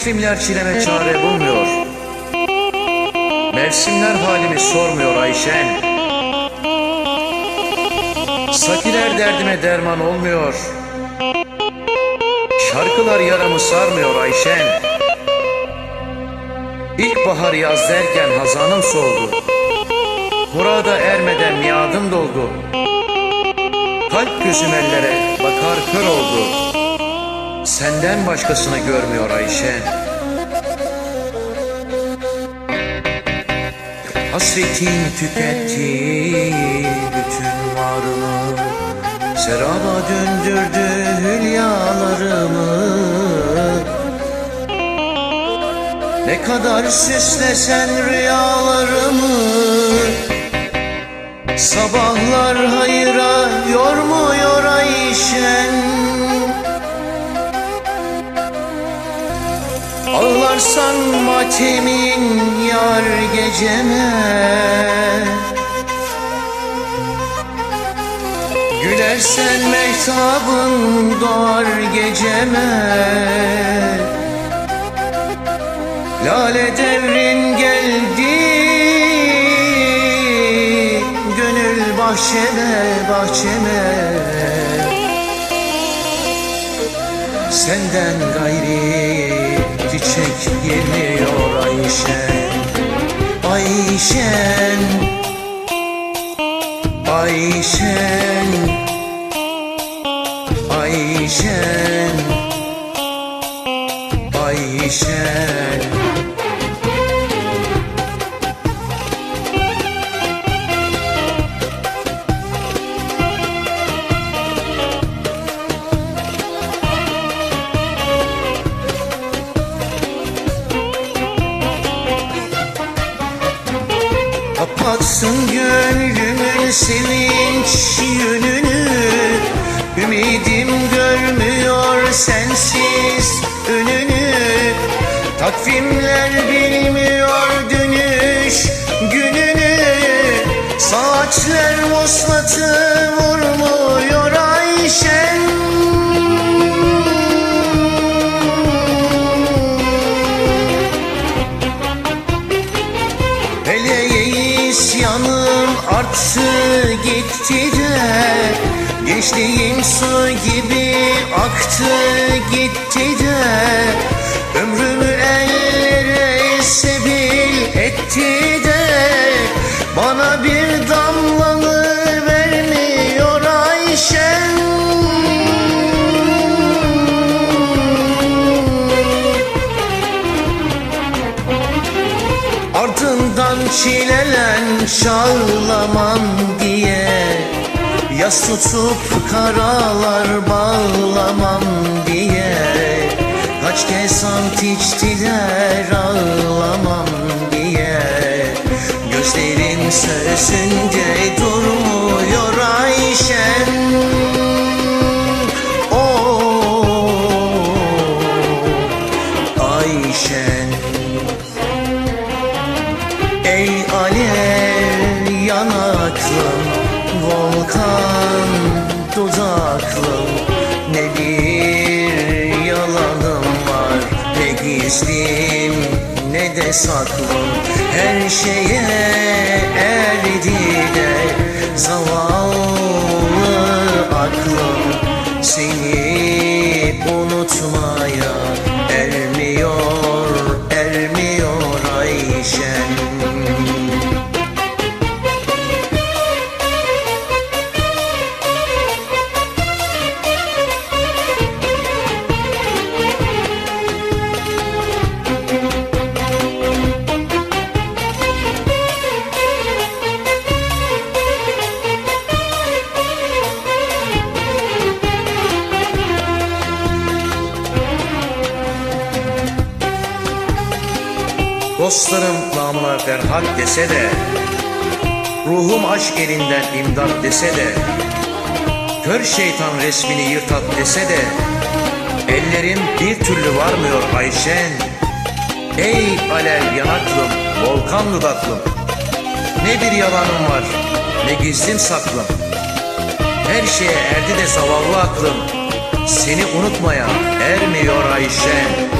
İklimler çileme çare bulmuyor. Mevsimler halimi sormuyor Ayşen. Sakiler derdime derman olmuyor. Şarkılar yaramı sarmıyor Ayşen. İlkbahar yaz derken hazanım soldu. Murada ermeden miadım doldu. Kalp gözüm ellere bakar kör oldu. Senden başkasını görmüyor Ayşen. Hasretin tüketti bütün varlığımı Seraba döndürdü hülyalarımı. Ne kadar süslesen rüyalarımı. Sabahlar hayıra yormuyor Ayşen Ağlarsan matemin yar geceme. Gülersen mehtabın doğar geceme. Lale devrin geldi Gönül bahçeme bahçeme. Senden gayri çiçek girmiyor Ayşen Ayşen Ayşen Ayşen Ayşen Kapatsın gönlümün sevinç yönünü. Ümidim görmüyor sensiz önünü. Takvimler bilmiyor dönüş gününü. Saatler vuslatı vurmuyor arttı gitti de Gençliğim su gibi aktı gitti de Ömrümü ellere sebil etti de Bana bir Ardından çilelen çağlamam diye Yas tutup karalar bağlamam diye. Kaç kez ant içtiler ağlamam diye. Gözlerim sözünde Alev yanaklım Volkan dudaklım Ne bir yalanım var Ne gizlim ne de saklım Her şeye erdi de Zavallı aklım. Seni unutmaya ermiyor Ermiyor Ayşen Dostlarım namına Ferhat dese de Ruhum aşk elinden imdat dese de Kör şeytan resmini yırtat dese de Ellerim bir türlü varmıyor Ayşen. Ey alev yanaklım, volkan dudaklım Ne bir yalanım var, ne gizlim saklım. Her şeye erdi de zavallı aklım Seni unutmaya ermiyor Ayşen